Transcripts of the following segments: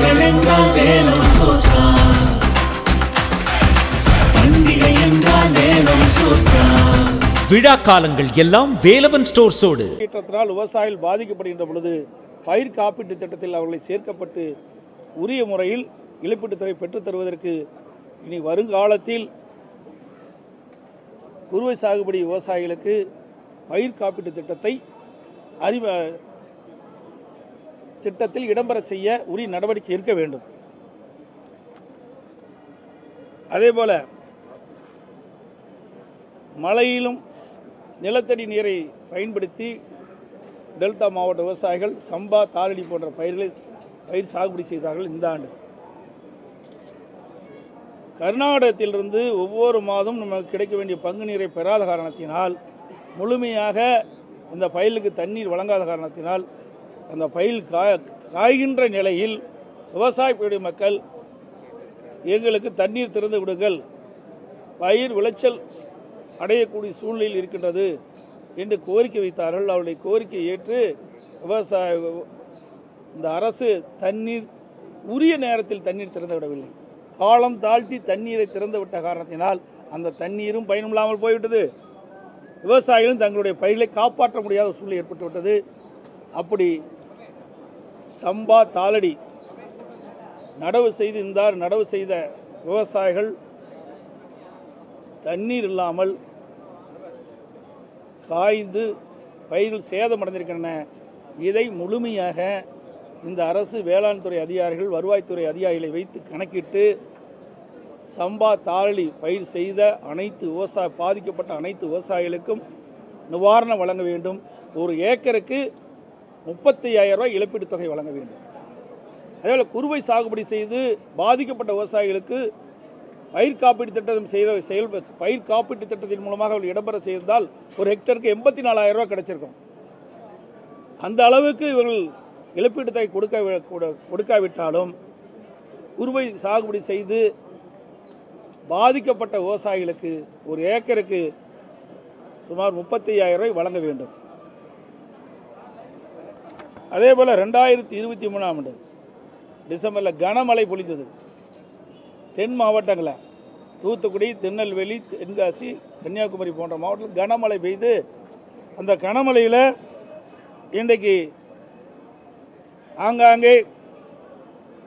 பண்டிகைகள் என்றால் வேலம் சோஸ்தா பண்டிகை என்றால் வேலம் சோஸ்தா விழா காலங்கள் எல்லாம் வேலவன் ஸ்டோர்ஸோடு. ஈற்றத்தினால் விவசாயிகள் பாதிக்கப்படுகின்ற பொழுது பயிர் காப்பீட்டு திட்டத்தில் அவர்களை சேர்க்கப்பட்டு உரிய முறையில் இழப்பீட்டுத் தொகை பெற்றுத் தருவதற்கு இனி வருங்காலத்தில் குறுவை சாகுபடி விவசாயிகளுக்கு பயிர் காப்பீட்டு திட்டத்தை அறிவ திட்டத்தில் இடம்பெற செய்ய உரிய நடவடிக்கை இருக்க வேண்டும். அதேபோல மழையிலும் நிலத்தடி நீரை பயன்படுத்தி டெல்டா மாவட்ட விவசாயிகள் சம்பா தாளடி போன்ற பயிர்களை பயிர் சாகுபடி செய்தார்கள் இந்த ஆண்டு. கர்நாடகத்திலிருந்து ஒவ்வொரு மாதம் நமக்கு கிடைக்க வேண்டிய பங்கு நீரை பெறாத காரணத்தினால் முழுமையாக இந்த பயிலுக்கு தண்ணீர் வழங்காத காரணத்தினால் அந்த பயில் கா காய்கின்ற நிலையில் விவசாய மக்கள் எங்களுக்கு தண்ணீர் திறந்து விடுங்கள். பயிர் விளைச்சல் அடையக்கூடிய சூழ்நிலையில் இருக்கின்றது என்று கோரிக்கை வைத்தார்கள். அவருடைய கோரிக்கையை ஏற்று விவசாய இந்த அரசு தண்ணீர் உரிய நேரத்தில் தண்ணீர் திறந்து விடவில்லை. காலம் தாழ்த்தி தண்ணீரை திறந்து விட்ட காரணத்தினால் அந்த தண்ணீரும் பயனில்லாமல் போய்விட்டது. விவசாயிகளும் தங்களுடைய பயிர்களை காப்பாற்ற முடியாத சூழ்நிலை ஏற்பட்டுவிட்டது. அப்படி சம்பா தாளடி நடவு செய்து இருந்தார் நடவு செய்த விவசாயிகள் தண்ணீர் இல்லாமல் காய்ந்து பயிர்கள் சேதமடைந்திருக்கின்றன. இதை முழுமையாக இந்த அரசு வேளாண் துறை அதிகாரிகள் வருவாய்த்துறை அதிகாரிகளை வைத்து கணக்கிட்டு சம்பா தாளி பயிர் செய்த அனைத்து விவசாய பாதிக்கப்பட்ட அனைத்து விவசாயிகளுக்கும் நிவாரணம் வழங்க வேண்டும். ஒரு ஏக்கருக்கு முப்பத்தி ரூபாய் இழப்பீட்டுத் தொகை வழங்க வேண்டும். அதேபோல் குறுவை சாகுபடி செய்து பாதிக்கப்பட்ட விவசாயிகளுக்கு பயிர் காப்பீட்டு திட்டம் செய்கிற செயல் பயிர் காப்பீட்டு திட்டத்தின் மூலமாக அவர்கள் இடம்பெற செய்தால் ஒரு ஹெக்டருக்கு எண்பத்தி நாலாயிரம் ரூபாய் கிடைச்சிருக்கும். அந்த அளவுக்கு இவர்கள் இழப்பீட்டு தொகை கொடுக்க கொடுக்காவிட்டாலும் குறுவை சாகுபடி செய்து பாதிக்கப்பட்ட விவசாயிகளுக்கு ஒரு ஏக்கருக்கு சுமார் முப்பத்தி ஐயாயிரம் ரூபாய் வழங்க வேண்டும். அதே போல் ரெண்டாயிரத்தி இருபத்தி மூணாம் ஆண்டு டிசம்பரில் கனமழை பொழிந்தது. தென் மாவட்டங்களில் தூத்துக்குடி திருநெல்வேலி தென்காசி கன்னியாகுமரி போன்ற மாவட்டத்தில் கனமழை பெய்து அந்த கனமழையில் இன்றைக்கு ஆங்காங்கே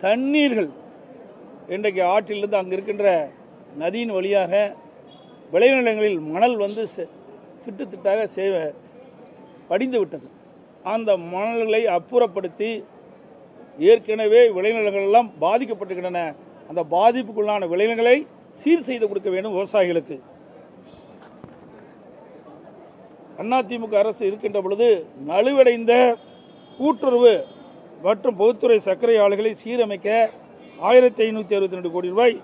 தண்ணீர்கள் இன்றைக்கு ஆற்றிலிருந்து அங்கே இருக்கின்ற நதியின் வழியாக விளைநிலங்களில் மணல் வந்து திட்டு திட்டாக சே படிந்து விட்டது அந்த மணல்களை அப்புறப்படுத்தி ஏற்கனவே விளைநிலங்கள் எல்லாம் பாதிக்கப்பட்டுகின்றன அந்த பாதிப்புக்குள்ளான விளைநிலங்களை சீர் செய்து கொடுக்க வேண்டும் விவசாயிகளுக்கு. அதிமுக அரசு இருக்கின்ற பொழுது நலுவடைந்த கூட்டுறவு மற்றும் பொதுத்துறை சர்க்கரை ஆலைகளை சீரமைக்க ஆயிரத்தி ஐநூற்றி அறுபத்தி ரெண்டு கோடி ரூபாய்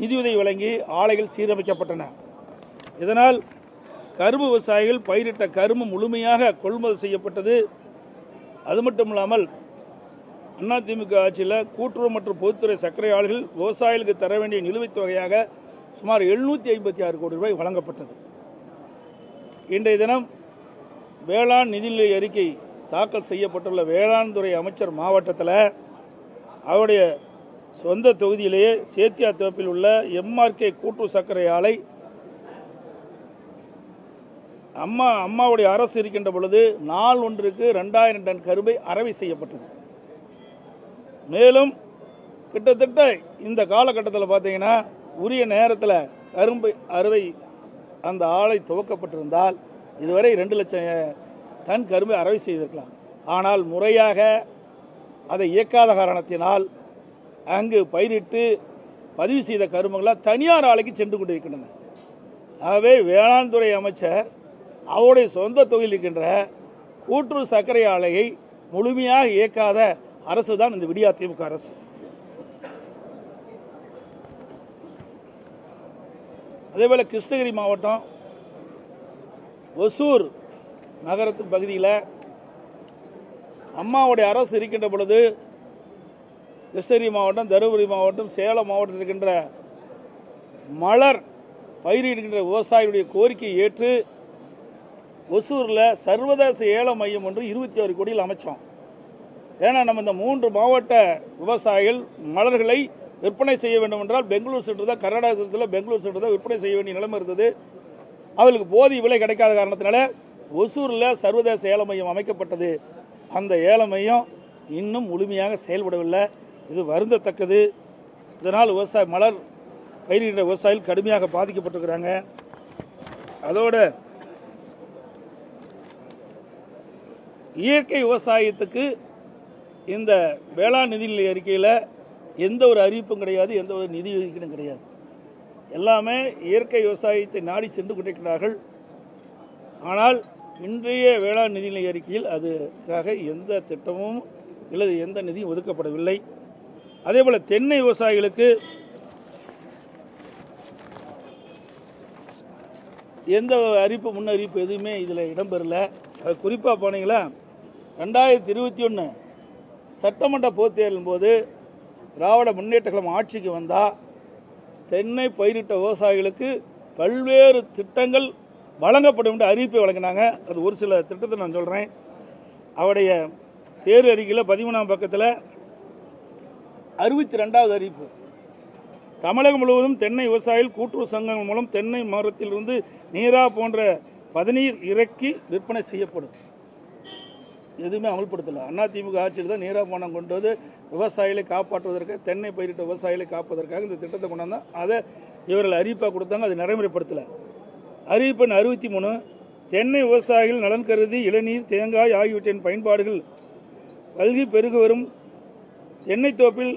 நிதியுதவி வழங்கி ஆலைகள் சீரமைக்கப்பட்டன. இதனால் கரும்பு விவசாயிகள் பயிரிட்ட கரும்பு முழுமையாக கொள்முதல் செய்யப்பட்டது. அது மட்டும் இல்லாமல் அதிமுக ஆட்சியில் கூட்டுறவு மற்றும் பொதுத்துறை சர்க்கரை ஆலைகள் விவசாயிகளுக்கு தர வேண்டிய நிலுவைத் தொகையாக சுமார் எழுநூற்றி ஐம்பத்தி ஆறு கோடி ரூபாய் வழங்கப்பட்டது. இன்றைய தினம் வேளாண் நிதிநிலை அறிக்கை தாக்கல் செய்யப்பட்டுள்ள வேளாண் துறை அமைச்சர் மாவட்டத்தில் அவருடைய சொந்த தொகுதியிலேயே சேத்தியா தோப்பில் உள்ள எம்ஆர்கே கூட்டு சர்க்கரை ஆலை அம்மா அம்மாவுடைய அரசு இருக்கின்ற பொழுது நாள் ஒன்றுக்கு ரெண்டாயிரம் டன் கரும்பை அறவை செய்யப்பட்டது. மேலும் கிட்டத்தட்ட இந்த காலகட்டத்தில் பார்த்தீங்கன்னா உரிய நேரத்தில் கரும்பு அறுவை அந்த ஆலை துவக்கப்பட்டிருந்தால் இதுவரை ரெண்டு லட்சம் டன் கரும்பை அறவை செய்திருக்கலாம். ஆனால் முறையாக அதை இயக்காத காரணத்தினால் அங்கு பயிரிட்டு பதிவு செய்த கரும்புகளாக தனியார் ஆலைக்கு சென்று கொண்டிருக்கின்றன. ஆகவே வேளாண் துறை அமைச்சர் அவருடைய சொந்த தொகையில் இருக்கின்ற கூட்டுறவு சர்க்கரை ஆலையை முழுமையாக இயக்காத அரசு தான் இந்த விடியா திமுக அரசு. அதேபோல் கிருஷ்ணகிரி மாவட்டம் ஒசூர் நகரத்து பகுதியில் அம்மாவுடைய அரசு இருக்கின்ற பொழுது கிருஷ்ணகிரி மாவட்டம் தருமபுரி மாவட்டம் சேலம் மாவட்டத்தில் இருக்கின்ற மலர் பயிரிடுகின்ற விவசாயிகளுடைய கோரிக்கையை ஏற்று ஒசூரில் சர்வதேச ஏல மையம் ஒன்று இருபத்தி ஆறு கோடியில் அமைச்சோம். ஏன்னா நம்ம இந்த மூன்று மாவட்ட விவசாயிகள் மலர்களை விற்பனை செய்ய வேண்டும் என்றால் பெங்களூர் சென்று தான் கர்நாடக சென்றில் பெங்களூர் சென்று தான் விற்பனை செய்ய வேண்டிய நிலைமை இருந்தது. அவளுக்கு போதிய விலை கிடைக்காத காரணத்தினால ஒசூரில் சர்வதேச ஏல மையம் அமைக்கப்பட்டது. அந்த ஏல மையம் இன்னும் முழுமையாக செயல்படவில்லை. இது வருந்தத்தக்கது. இதனால் விவசாய மலர் பயிரிடுற விவசாயிகள் கடுமையாக பாதிக்கப்பட்டிருக்கிறாங்க. அதோட இயற்கை விவசாயத்துக்கு இந்த வேளாண் நிதிநிலை அறிக்கையில் எந்த ஒரு அறிவிப்பும் கிடையாது எந்த ஒரு நிதி ஒதுக்கீடும் கிடையாது. எல்லாமே இயற்கை விவசாயத்தை நாடி சென்று கொண்டிருக்கிறார்கள். ஆனால் இன்றைய வேளாண் நிதிநிலை அறிக்கையில் அதுக்காக எந்த திட்டமும் அல்லது எந்த நிதியும் ஒதுக்கப்படவில்லை. அதேபோல் தென்னை விவசாயிகளுக்கு எந்த அறிவிப்பு முன்னறிவிப்பு எதுவுமே இதில் இடம்பெறல. அது குறிப்பாக போனீங்களா? ரெண்டாயிரத்தி இருபத்தி ஒன்று சட்டமன்ற பொதுத் தேர்தலின் போது திராவிட முன்னேற்ற கழகம் ஆட்சிக்கு வந்தால் தென்னை பயிரிட்ட விவசாயிகளுக்கு பல்வேறு திட்டங்கள் வழங்கப்படும் என்று அறிவிப்பை வழங்கினாங்க. அது ஒரு சில திட்டத்தை நான் சொல்கிறேன் அவருடைய தேர்வு அறிக்கையில் பதிமூணாம் பக்கத்தில் அறுபத்தி ரெண்டாவது அறிவிப்பு. தமிழகம் முழுவதும் தென்னை விவசாயிகள் கூட்டுறவு சங்கங்கள் மூலம் தென்னை மரத்திலிருந்து நீரா போன்ற பதநீர் இறக்கி விற்பனை செய்யப்படும். எதுவுமே அமல்படுத்தலை. திமுக ஆட்சியில் தான் நீரா போனம் கொண்டு வந்து விவசாயிகளை காப்பாற்றுவதற்கு தென்னை பயிரிட்ட விவசாயிகளை காப்பதற்காக இந்த திட்டத்தை கொண்டாந்து அதை இவர்கள் அறிவிப்பாக கொடுத்தாங்க அது நடைமுறைப்படுத்தலை. அறிவிப்பெண் அறுபத்தி மூணு தென்னை விவசாயிகள் நலன் கருதி இளநீர் தேங்காய் ஆகியவற்றின் பயன்பாடுகள் கல்வி பெருகு வரும். தென்னை தோப்பில்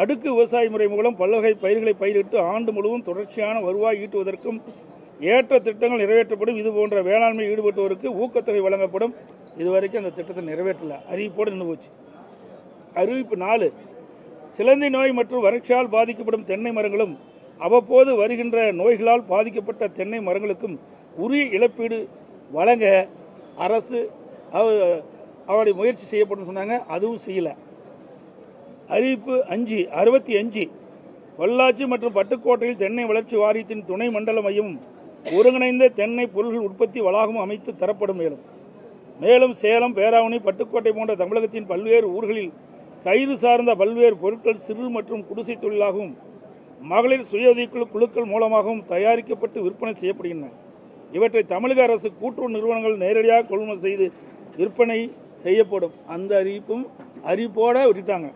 அடுக்கு விவசாய முறை மூலம் பல்வகை பயிர்களை பயிரிட்டு ஆண்டு முழுவதும் தொடர்ச்சியான வருவாய் ஈட்டுவதற்கும் ஏற்ற திட்டங்கள் நிறைவேற்றப்படும். இது போன்ற வேளாண்மை ஈடுபட்டோருக்கு ஊக்கத்தொகை வழங்கப்படும். இதுவரைக்கும் அந்த திட்டத்தை நிறைவேற்றல. அறிவிப்போடு நின்று போச்சு. அறிவிப்பு நாலு. சிலந்தி நோய் மற்றும் வறட்சியால் பாதிக்கப்படும் தென்னை மரங்களும் அவ்வப்போது வருகின்ற நோய்களால் பாதிக்கப்பட்ட தென்னை மரங்களுக்கும் உரிய இழப்பீடு வழங்க அரசு அவ- அவருடைய முயற்சி செய்யப்படும் சொன்னாங்க. அதுவும் செய்யலை. அறிவிப்பு அஞ்சு அறுபத்தி அஞ்சு. பொள்ளாச்சி மற்றும் பட்டுக்கோட்டையில் தென்னை வளர்ச்சி வாரியத்தின் துணை மண்டல மையமும் ஒருங்கிணைந்த தென்னை பொருள்கள் உற்பத்தி வளாகமும் அமைத்து தரப்படும் மேலும். மேலும் சேலம் பேராவணி பட்டுக்கோட்டை போன்ற தமிழகத்தின் பல்வேறு ஊர்களில் கைது சார்ந்த பல்வேறு பொருட்கள் சிறு மற்றும் குடிசை தொழிலாகவும் மகளிர் சுய உதவிக்குழு குழுக்கள் மூலமாகவும் தயாரிக்கப்பட்டு விற்பனை செய்யப்படுகின்றன. இவற்றை தமிழக அரசு கூட்டுறவு நிறுவனங்கள் நேரடியாக கொள்முதல் செய்து விற்பனை செய்யப்படும். அந்த அறிவிப்பும் அறிவிப்போட விட்டுட்டாங்க.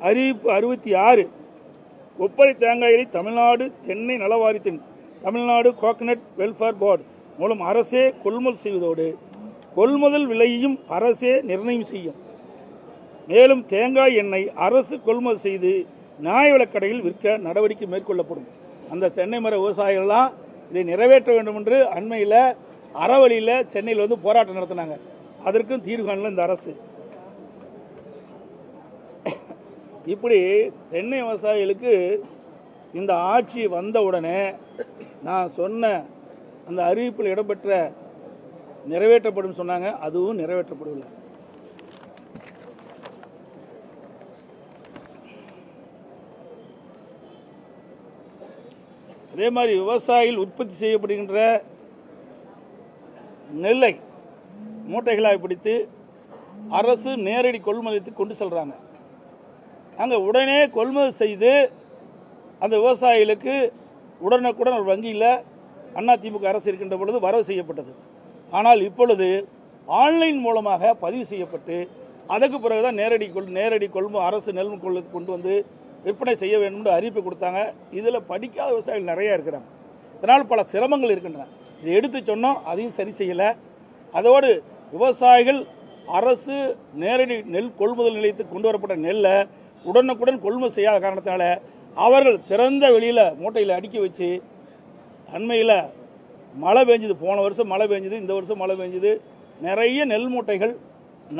அறிவிப்பு அறுபத்தி ஆறு. கொப்பரை தேங்காயை தமிழ்நாடு தென்னை நலவாரியத்தின் தமிழ்நாடு கோகனட் வெல்ஃபேர் போர்டு மூலம் அரசே கொள்முதல் செய்வதோடு கொள்முதல் விலையையும் அரசே நிர்ணயம் செய்யும். மேலும் தேங்காய் எண்ணெய் அரசு கொள்முதல் செய்து நியாய விலக்கடையில் விற்க நடவடிக்கை மேற்கொள்ளப்படும். அந்த தென்னை மர விவசாயிகள்லாம் இதை நிறைவேற்ற வேண்டும் என்று அண்மையில் அறவழியில் சென்னையில் வந்து போராட்டம் நடத்தினாங்க. அதற்கும் தீர்வு காணல இந்த அரசு. இப்படி தென்னை விவசாயிகளுக்கு இந்த ஆட்சி வந்த உடனே நான் சொன்ன அந்த அறிவிப்பில் இடம்பெற்ற நிறைவேற்றப்படும் சொன்னாங்க. அதுவும் நிறைவேற்றப்படவில்லை. அதே மாதிரி விவசாயிகள் உற்பத்தி செய்யப்படுகின்ற நெல்லை மூட்டைகளாக பிடித்து அரசு நேரடி கொள்முதலுக்கு கொண்டு செல்றாங்க. அங்கே உடனே கொள்முதல் செய்து அந்த விவசாயிகளுக்கு உடனுக்குடன் ஒரு வங்கியில் அதிமுக அரசு இருக்கின்ற பொழுது வரவு செய்யப்பட்டது. ஆனால் இப்பொழுது ஆன்லைன் மூலமாக பதிவு செய்யப்பட்டு அதற்கு பிறகு தான் நேரடி கொள் நேரடி கொள்மு அரசு நெல் கொள்ளுக்கு கொண்டு வந்து விற்பனை செய்ய வேண்டும் என்று அறிவிப்பு கொடுத்தாங்க. இதில் படிக்காத விவசாயிகள் நிறையா இருக்கிறாங்க. இதனால் பல சிரமங்கள் இருக்கின்றன. இதை எடுத்து சொன்னோம் அதையும் சரி செய்யலை. அதோடு விவசாயிகள் அரசு நேரடி நெல் கொள்முதல் நிலையத்துக்கு கொண்டு வரப்பட்ட நெல்லை உடனுக்குடன் கொள்முதல் செய்யாத காரணத்தினால அவர்கள் திறந்த வெளியில் மூட்டையில் அடுக்கி வச்சு அண்மையில் மழை பெஞ்சுது போன வருஷம் மழை பெஞ்சுது இந்த வருஷம் மழை பெஞ்சுது நிறைய நெல் மூட்டைகள்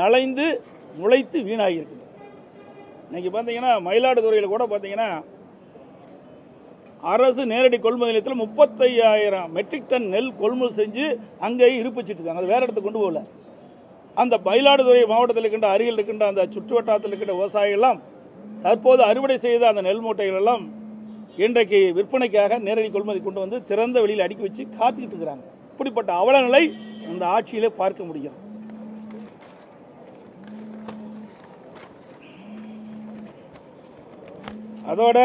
நலைந்து முளைத்து வீணாகியிருக்குது. இன்றைக்கி பார்த்தீங்கன்னா மயிலாடுதுறையில் கூட பார்த்தீங்கன்னா அரசு நேரடி கொள்முதல் நிலையத்தில் முப்பத்தையாயிரம் மெட்ரிக் டன் நெல் கொள்முதல் செஞ்சு அங்கேயே இருப்பிச்சிட்டு இருக்காங்க. அது வேறு இடத்துக்கு கொண்டு போகல. அந்த மயிலாடுதுறை மாவட்டத்தில் இருக்கின்ற அருகில் இருக்கின்ற அந்த சுற்று வட்டாரத்தில் இருக்கின்ற விவசாயிகள்லாம் தற்போது அறுவடை செய்த அந்த நெல் மூட்டைகள் எல்லாம் இன்றைக்கு விற்பனைக்காக நேரடி கொள்முதல் கொண்டு வந்து திறந்த வெளியில் அடுக்கி வச்சு காத்துக்கிட்டு இருக்கிறாங்க. இப்படிப்பட்ட அவலநிலை இந்த ஆட்சியிலே பார்க்க முடிகிறது. அதோட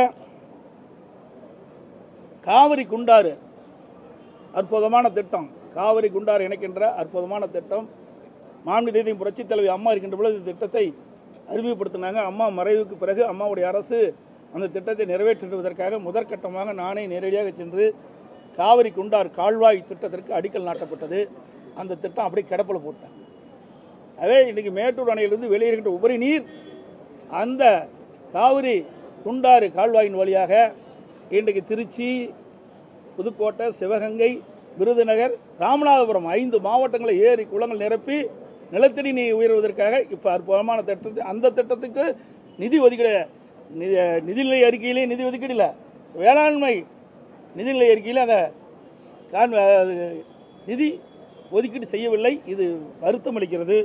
காவிரி குண்டாறு அற்புதமான திட்டம். காவிரி குண்டாறு இணைக்கின்ற அற்புதமான திட்டம். மாநில தேதியும் புரட்சித் தலைவி அம்மா இருக்கின்ற பொழுது இந்த திட்டத்தை அறிமுகப்படுத்தினாங்க. அம்மா மறைவுக்கு பிறகு அம்மாவுடைய அரசு அந்த திட்டத்தை நிறைவேற்றுவதற்காக முதற்கட்டமாக நானே நேரடியாக சென்று காவிரி குண்டார் கால்வாய் திட்டத்திற்கு அடிக்கல் நாட்டப்பட்டது. அந்த திட்டம் அப்படியே கிடப்பில் போட்டேன். அதே இன்றைக்கி மேட்டூர் அணையிலிருந்து வெளியேறுகின்ற உபரி நீர் அந்த காவிரி குண்டாறு கால்வாயின் வழியாக இன்றைக்கு திருச்சி புதுக்கோட்டை சிவகங்கை விருதுநகர் ராமநாதபுரம் ஐந்து மாவட்டங்களை ஏரி குளங்கள் நிரப்பி நிலத்தடி நீர் உயர்வதற்காக இப்போ அற்புதமான திட்டத்தை அந்த திட்டத்துக்கு நிதி ஒதுக்கீடு நிதி நிதிநிலை அறிக்கையிலே நிதி ஒதுக்கீடு வேளாண்மை நிதிநிலை அறிக்கையில் அந்த கான் அது நிதி ஒதுக்கீடு செய்யவில்லை. இது வருத்தம் அளிக்கிறது